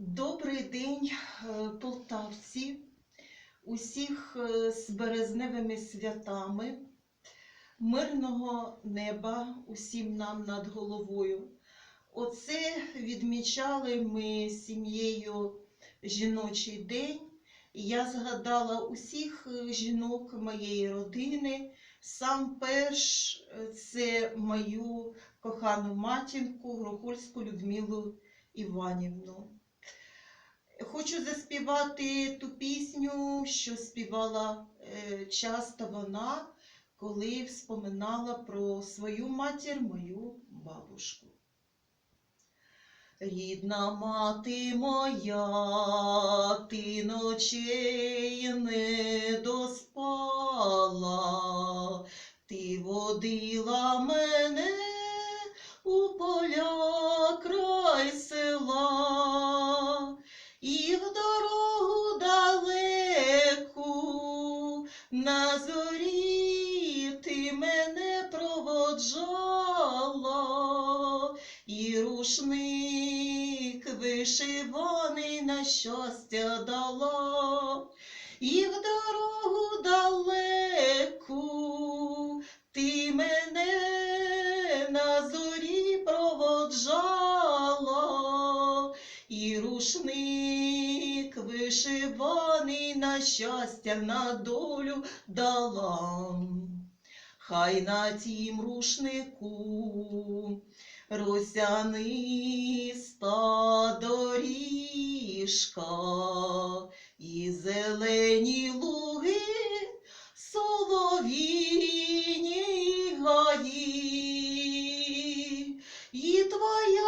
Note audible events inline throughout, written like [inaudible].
Добрий день, е, полтавці, усіх е, з березневими святами, мирного неба усім нам над головою. Оце відмічали ми сім'єю жіночий день. Я згадала усіх е, жінок моєї родини. Сам перш це мою кохану матінку Грохольську Людмилу Іванівну. Хочу заспівати ту пісню, що співала е, часто вона, коли вспоминала про свою матір, мою бабушку. Рідна мати моя, ти ночей не доспала, ти водила мене І в дорогу далеку на зорі ти мене проводжала, і рушник вишиваний на щастя дала, і в дорогу далеку ти мене на зорі проводжала, і рушник вишиваний на щастя, на долю дала. Хай на тім рушнику росяниста доріжка і зелені луги, соловіні гаї, і твоя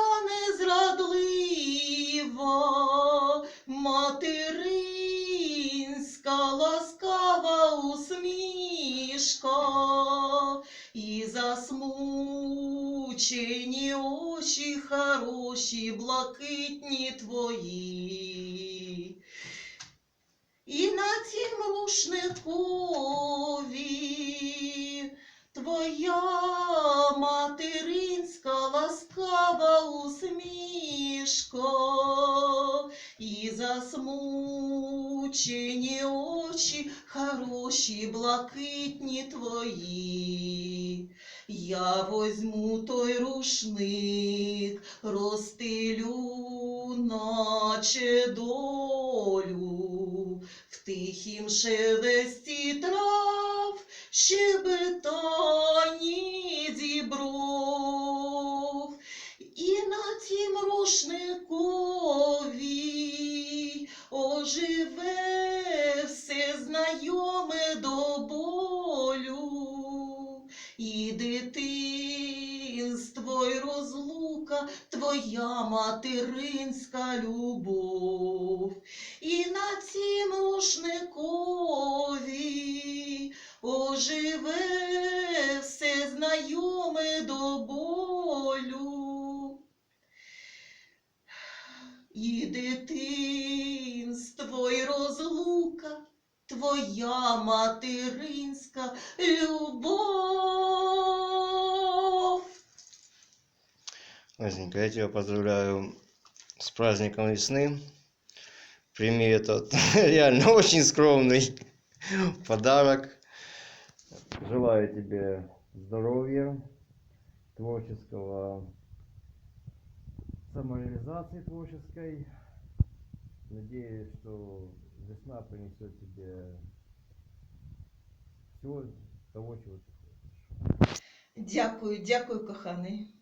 незрадлива материнська ласкава усмішка і засмучені очі хороші, блакитні твої. І на тім рушникові і засмучені очі хороші, блакитні твої. Я возьму той рушник, розстелю, наче долю, в тихім шелесті трав, щебетані дібров. І на тім рушникові оживе все знайоме до болю, і дитинство, й розлука, твоя материнська любов, і на цім рушникові оживе все знайоме до болю. І дитинство, твоя материнська любов. Настенька, я тебя поздравляю с праздником весны. Прими этот [laughs] реально очень скромный [laughs] подарок. Желаю тебе здоровья, творческого самореализации творческой. Надеюсь, что весна принесет тебе все того, чего ты хочешь. Дякую, дякую, коханий.